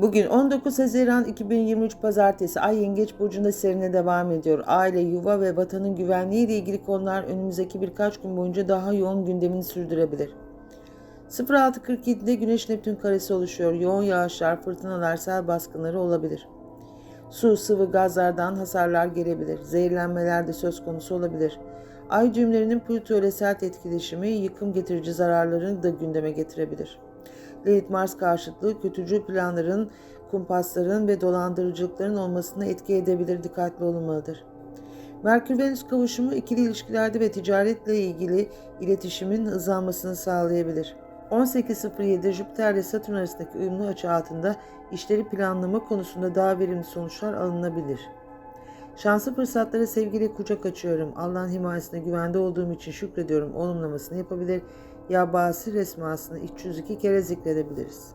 Bugün 19 Haziran 2023 Pazartesi Ay Yengeç Burcu'nda serine devam ediyor. Aile, yuva ve vatanın güvenliği ile ilgili konular önümüzdeki birkaç gün boyunca daha yoğun gündemini sürdürebilir. 06.47'de Güneş Neptün karesi oluşuyor. Yoğun yağışlar, fırtınalar, sel baskınları olabilir. Su, sıvı gazlardan hasarlar gelebilir. Zehirlenmeler de söz konusu olabilir. Ay düğümlerinin Plüto ile sert etkileşimi yıkım getirici zararlarını da gündeme getirebilir. Lilith Mars karşıtlığı kötücül planların, kumpasların ve dolandırıcılıkların olmasına etki edebilir dikkatli olunmalıdır. Merkür Venüs kavuşumu ikili ilişkilerde ve ticaretle ilgili iletişimin hızlanmasını sağlayabilir. 18.07 Jüpiter ile Satürn arasındaki uyumlu açı altında işleri planlama konusunda daha verimli sonuçlar alınabilir. Şanslı fırsatlara sevgiyle kucak açıyorum. Allah'ın himayesine güvende olduğum için şükrediyorum. Olumlamasını yapabilir. Ya basi resmasını 302 kere zikredebiliriz.